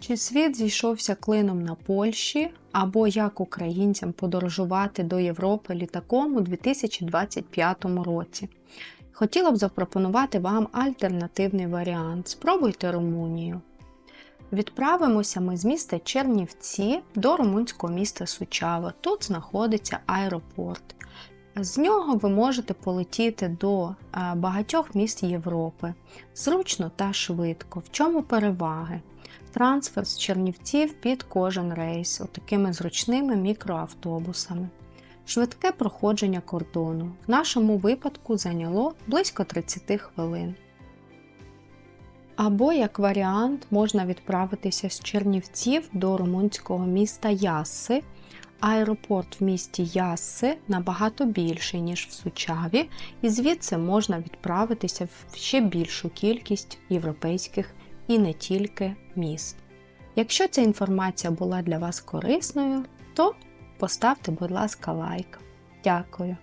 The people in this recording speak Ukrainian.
Чи світ зійшовся клином на Польщі, або як українцям подорожувати до Європи літаком у 2025 році? Хотіла б запропонувати вам альтернативний варіант. Спробуйте Румунію. Відправимося ми з міста Чернівці до румунського міста Сучава. Тут знаходиться аеропорт. З нього ви можете полетіти до е, багатьох міст Європи зручно та швидко. В чому переваги? Трансфер з Чернівців під кожен рейс, отакими зручними мікроавтобусами. Швидке проходження кордону. В нашому випадку зайняло близько 30 хвилин. Або, як варіант, можна відправитися з Чернівців до румунського міста Ясси. Аеропорт в місті Ясси набагато більший, ніж в Сучаві, і звідси можна відправитися в ще більшу кількість європейських і не тільки міст. Якщо ця інформація була для вас корисною, то поставте, будь ласка, лайк. Дякую!